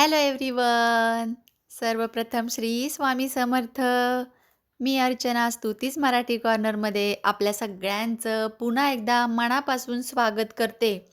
Hello everyone सर्वप्रथम श्री स्वामी समर्थ. मी अर्चना स्तुतीस मराठी कॉर्नरमध्ये आपल्या सगळ्यांचं पुन्हा एकदा मनापासून स्वागत करते.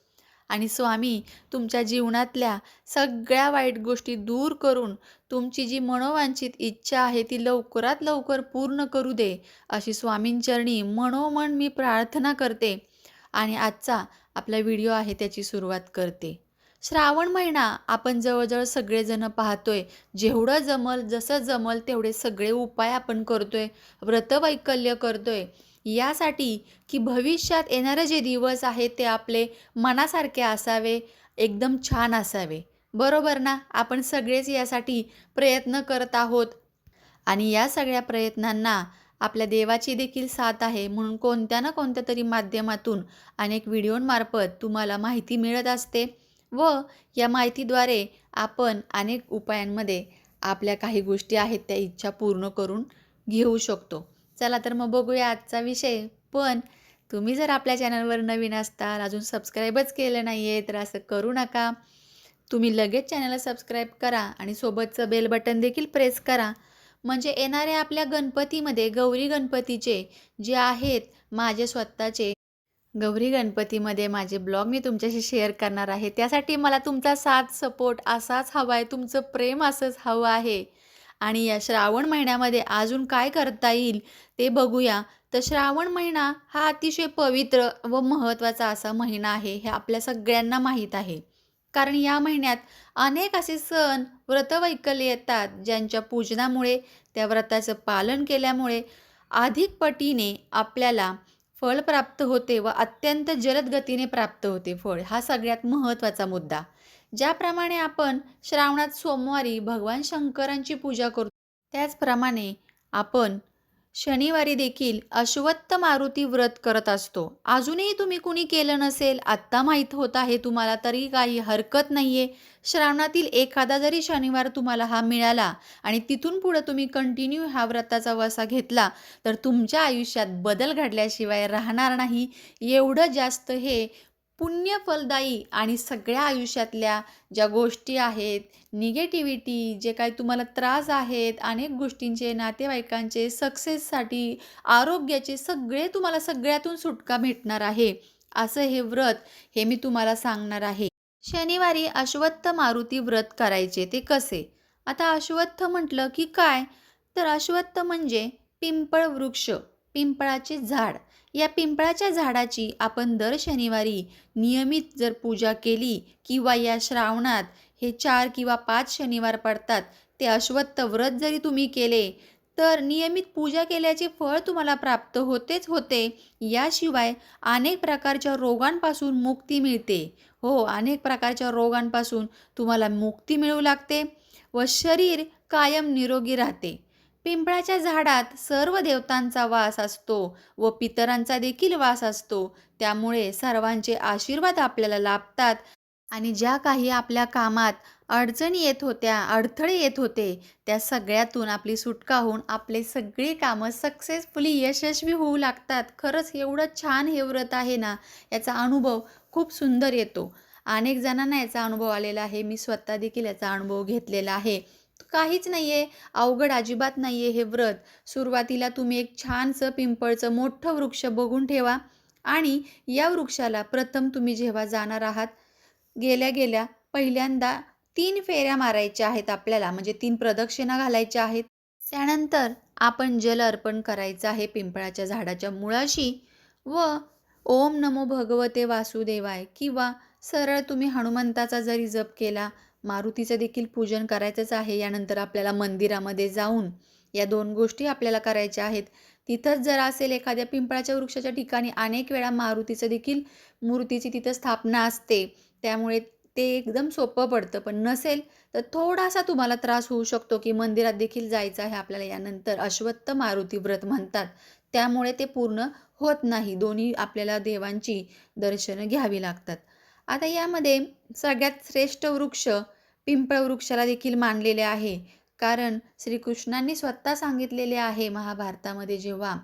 आणि स्वामी तुमच्या जीवनातल्या सगळ्या वाईट गोष्टी दूर करून तुमची जी मनोवांछित इच्छा आहे ती लवकरात लवकर पूर्ण करू दे अशी स्वामींचरणी मनोमन मी प्रार्थना करते. आणि आजचा आपला व्हिडिओ आहे त्याची सुरुवात करते. श्रावण महिना आपण जवळजवळ सगळेजण पाहतोय. जेवढं जमल जसं जमल तेवढे सगळे उपाय आपण करतोय व्रतवैकल्य करतोय. यासाठी की भविष्यात येणारे जे दिवस आहेत ते आपले मनासारखे असावे एकदम छान असावे. बरोबर ना? आपण सगळेच यासाठी प्रयत्न करत आहोत. आणि या सगळ्या प्रयत्नांना आपल्या देवाची देखील साथ आहे. म्हणून कोणत्या ना कोणत्या तरी माध्यमातून अनेक व्हिडिओंमार्फत तुम्हाला माहिती मिळत असते. व या माहितीद्वारे आपण अनेक उपायांमध्ये आपल्या काही गोष्टी आहेत त्या इच्छा पूर्ण करून घेऊ शकतो. चला तर मग बघूया आजचा विषय. पण तुम्ही जर आपल्या चॅनलवर नवीन असताल अजून सबस्क्राईबच केलं नाही आहे तर असं करू नका. तुम्ही लगेच चॅनलला सबस्क्राईब करा आणि सोबतचं बेल बटन देखील प्रेस करा. म्हणजे येणाऱ्या आपल्या गणपतीमध्ये गौरी गणपतीचे जे आहेत माझे स्वतःचे गौरी गणपतीमध्ये माझे ब्लॉग मी तुमच्याशी शेअर करणार आहे. त्यासाठी मला तुमचा साथ सपोर्ट असाच हवा आहे तुमचं प्रेम असंच हवं आहे. आणि या श्रावण महिन्यामध्ये अजून काय करता येईल ते बघूया. तर श्रावण महिना हा अतिशय पवित्र व महत्त्वाचा असा महिना आहे हे आपल्या सगळ्यांना माहीत आहे. कारण या महिन्यात अनेक असे सण व्रतवैकल्य येतात ज्यांच्या पूजनामुळे त्या व्रताचं पालन केल्यामुळे अधिक पटीने आपल्याला फळ प्राप्त होते व अत्यंत जलद गतीने प्राप्त होते फळ. हा सगळ्यात महत्त्वाचा मुद्दा. ज्याप्रमाणे आपण श्रावणात सोमवारी भगवान शंकरांची पूजा करतो त्याचप्रमाणे आपण शनिवारी देखील अश्वत्थ मारुती व्रत करत असतो. अजूनही तुम्ही कुणी केलं नसेल आत्ता माहीत होत आहे तुम्हाला तरी काही हरकत नाही आहे श्रावणातील एखादा जरी शनिवार तुम्हाला हा मिळाला आणि तिथून पुढं तुम्ही कंटिन्यू ह्या व्रताचा वसा घेतला तर तुमच्या आयुष्यात बदल घडल्याशिवाय राहणार नाही. एवढं जास्त हे पुण्यफलदायी आणि सगळ्या आयुष्यातल्या ज्या गोष्टी आहेत निगेटिव्हिटी जे काही तुम्हाला त्रास आहेत अनेक गोष्टींचे नातेवाईकांचे सक्सेससाठी आरोग्याचे सगळे तुम्हाला सगळ्यातून सुटका भेटणार आहे. असं हे व्रत हे मी तुम्हाला सांगणार आहे. शनिवारी अश्वत्थ मारुती व्रत करायचे ते कसे? आता अश्वत्थ म्हटलं की काय? तर अश्वत्थ म्हणजे पिंपळ वृक्ष. पिंपळाचे झाड. या पिंपळाच्या झाडाची आपण दर शनिवारी नियमित जर पूजा केली किंवा या श्रावणात हे चार किंवा पाच शनिवार पडतात ते अश्वत्थ व्रत जरी तुम्ही केले तर नियमित पूजा केल्याचे फळ तुम्हाला प्राप्त होतेच होते. याशिवाय अनेक प्रकारच्या रोगांपासून मुक्ती मिळते. हो अनेक प्रकारच्या रोगांपासून तुम्हाला मुक्ती मिळू लागते व शरीर कायम निरोगी राहते. पिंपळाच्या झाडात सर्व देवतांचा वास असतो व पितरांचा देखील वास असतो. त्यामुळे सर्वांचे आशीर्वाद आपल्याला लाभतात आणि ज्या काही आपल्या कामात अडचणी येत होत्या अडथळे येत होते त्या सगळ्यातून आपली सुटका होऊन आपले सगळी कामं सक्सेसफुली यशस्वी होऊ लागतात. खरंच एवढं छान हे व्रत आहे ना याचा अनुभव खूप सुंदर येतो. अनेक जणांना याचा अनुभव आलेला आहे. मी स्वतः देखील याचा अनुभव घेतलेला आहे. काहीच नाही आहे अवघड अजिबात नाही आहे हे व्रत. सुरुवातीला तुम्ही एक छानसं पिंपळचं मोठं वृक्ष बघून ठेवा आणि या वृक्षाला प्रथम तुम्ही जेव्हा जाणार आहात गेल्या गेल्या पहिल्यांदा तीन फेऱ्या मारायच्या आहेत आपल्याला म्हणजे तीन प्रदक्षिणा घालायच्या आहेत. त्यानंतर आपण जल अर्पण करायचं आहे पिंपळाच्या झाडाच्या मुळाशी व ओम नमो भगवते वासुदेवाय किंवा सरळ तुम्ही हनुमंताचा जरी जप केला मारुतीचं देखील पूजन करायचंच आहे. यानंतर आपल्याला मंदिरामध्ये जाऊन या दोन गोष्टी आपल्याला करायच्या आहेत. तिथंच जर असेल एखाद्या पिंपळाच्या वृक्षाच्या ठिकाणी अनेक वेळा मारुतीचं देखील मूर्तीची तिथं स्थापना असते. त्यामुळे ते एकदम सोपं पडतं. पण नसेल तर थोडासा तुम्हाला त्रास होऊ शकतो की मंदिरात देखील जायचं आहे आपल्याला. यानंतर अश्वत्थ मारुती व्रत म्हणतात. त्यामुळे ते पूर्ण होत नाही. दोन्ही आपल्याला देवांची दर्शनं घ्यावी लागतात. आता यामध्ये सगळ्यात श्रेष्ठ वृक्ष पिंपळ वृक्षाला देखील मानलेले आहे. कारण श्रीकृष्णांनी स्वतः सांगितलेले आहे महाभारतामध्ये जेव्हा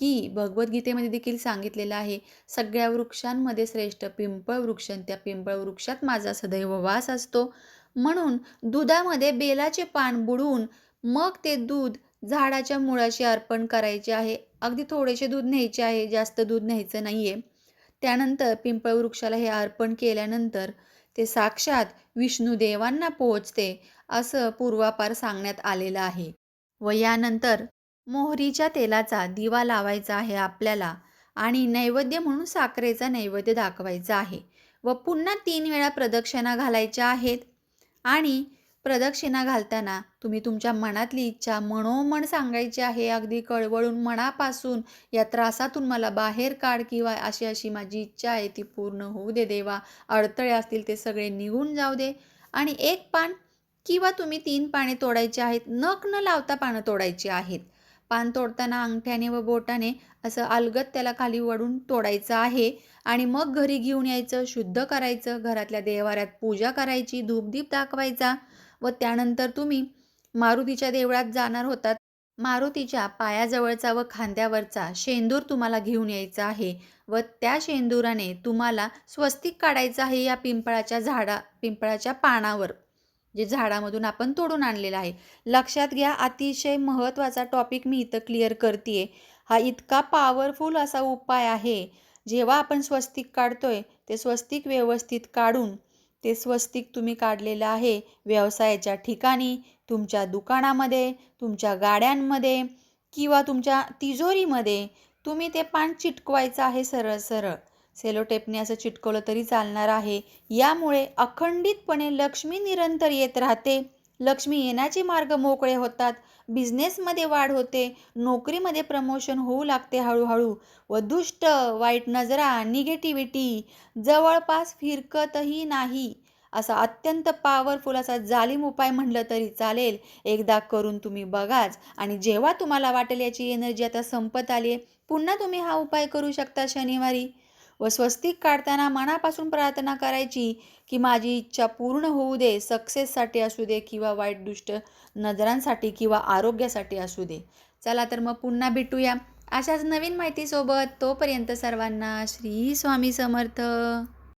की भगवद्गीतेमध्ये देखील सांगितलेलं आहे सगळ्या वृक्षांमध्ये श्रेष्ठ पिंपळ वृक्ष त्या पिंपळ वृक्षात माझा सदैव वास असतो. म्हणून दुधामध्ये बेलाचे पान बुडवून मग ते दूध झाडाच्या मुळाशी अर्पण करायचे आहे. अगदी थोडेसे दूध न्यायचे आहे जास्त दूध न्यायचं नाही आहे त्यानंतर पिंपळ वृक्षाला हे अर्पण केल्यानंतर ते साक्षात विष्णुदेवांना पोहोचते असं पूर्वापार सांगण्यात आलेलं आहे. व यानंतर मोहरीच्या तेलाचा दिवा लावायचा आहे आपल्याला आणि नैवेद्य म्हणून साखरेचा नैवेद्य दाखवायचा आहे. व पुन्हा तीन वेळा प्रदक्षिणा घालायच्या आहेत आणि प्रदक्षिणा घालताना तुम्ही तुमच्या मनातली इच्छा मनोमन सांगायची आहे अगदी कळवळून मनापासून या त्रासातून मला बाहेर काढ किंवा अशी अशी माझी इच्छा आहे ती पूर्ण होऊ दे देवा. अडथळे असतील ते सगळे निघून जाऊ दे. आणि एक पान किंवा तुम्ही तीन पाने तोडायची आहेत नख न लावता पानं तोडायची आहेत. पान तोडताना अंगठ्याने व बोटाने असं अलगत त्याला खाली वडून तोडायचं आहे आणि मग घरी घेऊन यायचं शुद्ध करायचं घरातल्या देवाऱ्यात पूजा करायची धूपदीप दाखवायचा. व त्यानंतर तुम्ही मारुतीच्या देवळात जाणार होतात. मारुतीच्या पायाजवळचा व खांद्यावरचा शेंदूर तुम्हाला घेऊन यायचा आहे व त्या शेंदुराने तुम्हाला स्वस्तिक काढायचं आहे या पिंपळाच्या झाडा पिंपळाच्या पानावर जे झाडामधून आपण तोडून आणलेलं आहे. लक्षात घ्या अतिशय महत्त्वाचा टॉपिक मी इथं क्लिअर करते हा इतका पॉवरफुल असा उपाय आहे. जेव्हा आपण स्वस्तिक काढतोय ते स्वस्तिक व्यवस्थित काढून ते स्वस्तिक तुम्ही काढलेलं आहे व्यवसायाच्या ठिकाणी तुमच्या दुकानामध्ये तुमच्या गाड्यांमध्ये किंवा तुमच्या तिजोरीमध्ये. तुम्ही ते पान चिटकवायचं आहे सरळ सरळ. सेलोटेपने असं चिटकवलं तरी चालणार आहे. यामुळे अखंडितपणे लक्ष्मी निरंतर येत राहते. लक्ष्मी येण्याचे मार्ग मोकळे होतात. बिझनेसमध्ये वाढ होते. नोकरीमध्ये प्रमोशन होऊ लागते हळूहळू. व दुष्ट वाईट नजरा निगेटिव्हिटी जवळपास फिरकतही नाही. असा अत्यंत पॉवरफुल असा जालिम उपाय म्हणलं तरी चालेल. एकदा करून तुम्ही बघाच. आणि जेव्हा तुम्हाला वाटेल याची एनर्जी आता संपत आली आहे पुन्हा तुम्ही हा उपाय करू शकता शनिवारी. व स्वस्तिक काढताना मनापासून प्रार्थना करायची की माझी इच्छा पूर्ण होऊ दे सक्सेससाठी असू दे किंवा वाईट दुष्ट नजरांसाठी किंवा आरोग्यासाठी असू दे. चला तर मग पुन्हा भेटूया. अशाच नवीन माहितीसोबत तोपर्यंत सर्वांना श्री स्वामी समर्थ.